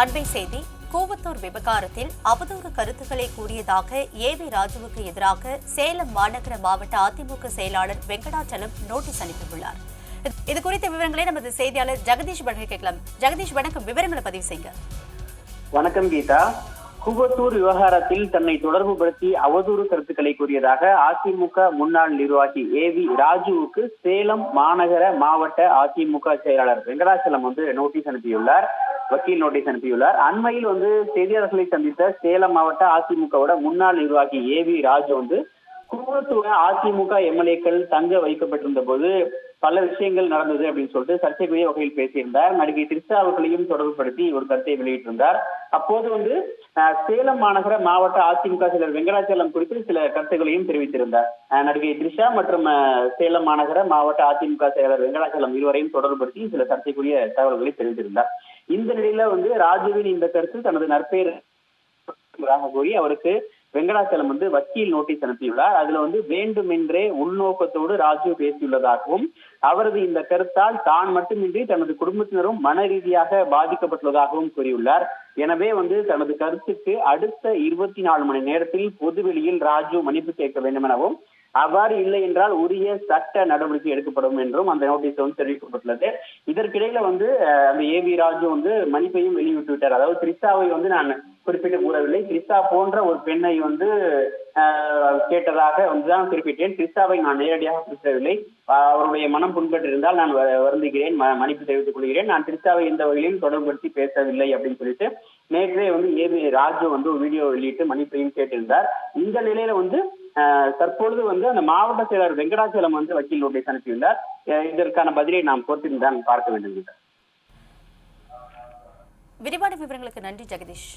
அண்மை செய்தி கூவத்தூர் விவகாரத்தில் அவதூறு கருத்துக்களை கூறியதாக ஏ வி ராஜுவுக்கு எதிராக சேலம் மாநகர மாவட்ட அதிமுக செயலாளர் வெங்கடாச்சலம் நோட்டீஸ் அனுப்பியுள்ளார். இது குறித்த விவரங்களை நமது செய்தியாளர் ஜெகதீஷ் படகை கேட்கலாம். ஜெகதீஷ் வணக்கம். விவரங்களை பதிவு செய்யுங்க. வணக்கம் கீதா. குவத்தூர் விவகாரத்தில் தன்னை தொடர்புபடுத்தி அவதூறு கருத்துக்களை கூறியதாக அதிமுக முன்னாள் நிர்வாகி ஏ வி ராஜுவுக்கு சேலம் மாநகர மாவட்ட அதிமுக செயலாளர் வெங்கடாச்சலம் வந்து நோட்டீஸ் அனுப்பியுள்ளார். வக்கீல் நோட்டீஸ் அனுப்பியுள்ளார். அண்மையில் வந்து செய்தியாளர்களை சந்தித்த சேலம் மாவட்ட அதிமுகவோட முன்னாள் நிர்வாகி ஏ வி ராஜு வந்து குவத்தூர் அதிமுக எம்எல்ஏக்கள் தங்க வைக்கப்பட்டிருந்த போது பல விஷயங்கள் நடந்தது அப்படின்னு சொல்லிட்டு சர்ச்சைக்குரிய வகையில் பேசியிருந்தார். நடிகை திரிஷா அவர்களையும் தொடர்புபடுத்தி ஒரு கருத்தை வெளியிட்டிருந்தார். அப்போது வந்து சேலம் மாநகர மாவட்ட அதிமுக செயலர் வெங்கடாச்சலம் குறித்து சில கருத்துக்களையும் தெரிவித்திருந்தார். நடிகை த்ரிஷா மற்றும் சேலம் மாநகர மாவட்ட அதிமுக செயலர் வெங்கடாச்சலம் இருவரையும் தொடர்புபடுத்தி சில சர்ச்சைக்குரிய தகவல்களை தெரிவித்திருந்தார். இந்த நிலையில வந்து ராஜுவின் இந்த கருத்து தனது நற்பெயர் என்பதாக கூறி அவருக்கு வெங்கடாச்சலம் வந்து வக்கீல் நோட்டீஸ் அனுப்பியுள்ளார். அதுல வந்து வேண்டுமென்றே உள்நோக்கத்தோடு ராஜு பேசியுள்ளதாகவும் அவரது இந்த கருத்தால் தான் மட்டுமின்றி தனது குடும்பத்தினரும் மன ரீதியாக பாதிக்கப்பட்டுள்ளதாகவும் கூறியுள்ளார். எனவே வந்து தனது கருத்துக்கு அடுத்த இருபத்தி நாலு மணி நேரத்தில் பொதுவெளியில் ராஜு மன்னிப்பு கேட்க வேண்டும் எனவும் அவ்வாறு இல்லை என்றால் உரிய சட்ட நடவடிக்கை எடுக்கப்படும் என்றும் அந்த நோட்டீஸ் வந்து தெரிவிக்கப்பட்டுள்ளது. இதற்கிடையில வந்து அந்த ஏ வி ராஜு வந்து மன்னிப்பையும் வெளியிட்டு விட்டார் அதாவது திரிஷாவை வந்து நான் குறிப்பிட்டு கூறவில்லை. திரிஷா போன்ற ஒரு பெண்ணை வந்து கேட்டதாக வந்துதான் குறிப்பிட்டேன். திரிஷாவை நான் நேரடியாக குறிப்பிடவில்லை. அவருடைய மனம் புண்பட்டிருந்தால் நான் வ- வருந்துகிறேன். ம- மன்னிப்பு தெரிவித்துக் கொள்கிறேன். நான் திரிஷாவை எந்த வகையிலும் தொடர்புபடுத்தி பேசவில்லை அப்படின்னு சொல்லிட்டு நேற்றே வந்து ஏ வி ராஜு வந்து ஒரு வீடியோ வெளியிட்டு மன்னிப்பையும் கேட்டிருந்தார். இந்த நிலையில வந்து தற்பொழுது வந்து அந்த மாவட்ட செயலர் வெங்கடாச்சலம் வந்து வக்கீல் நோட்டீஸ் அனுப்பியுள்ளார். இதற்கான பதிலை நாம் பொறுத்திருந்தான் பார்க்க வேண்டும் விரிவான விவரங்களுக்கு நன்றி ஜெகதீஷ்.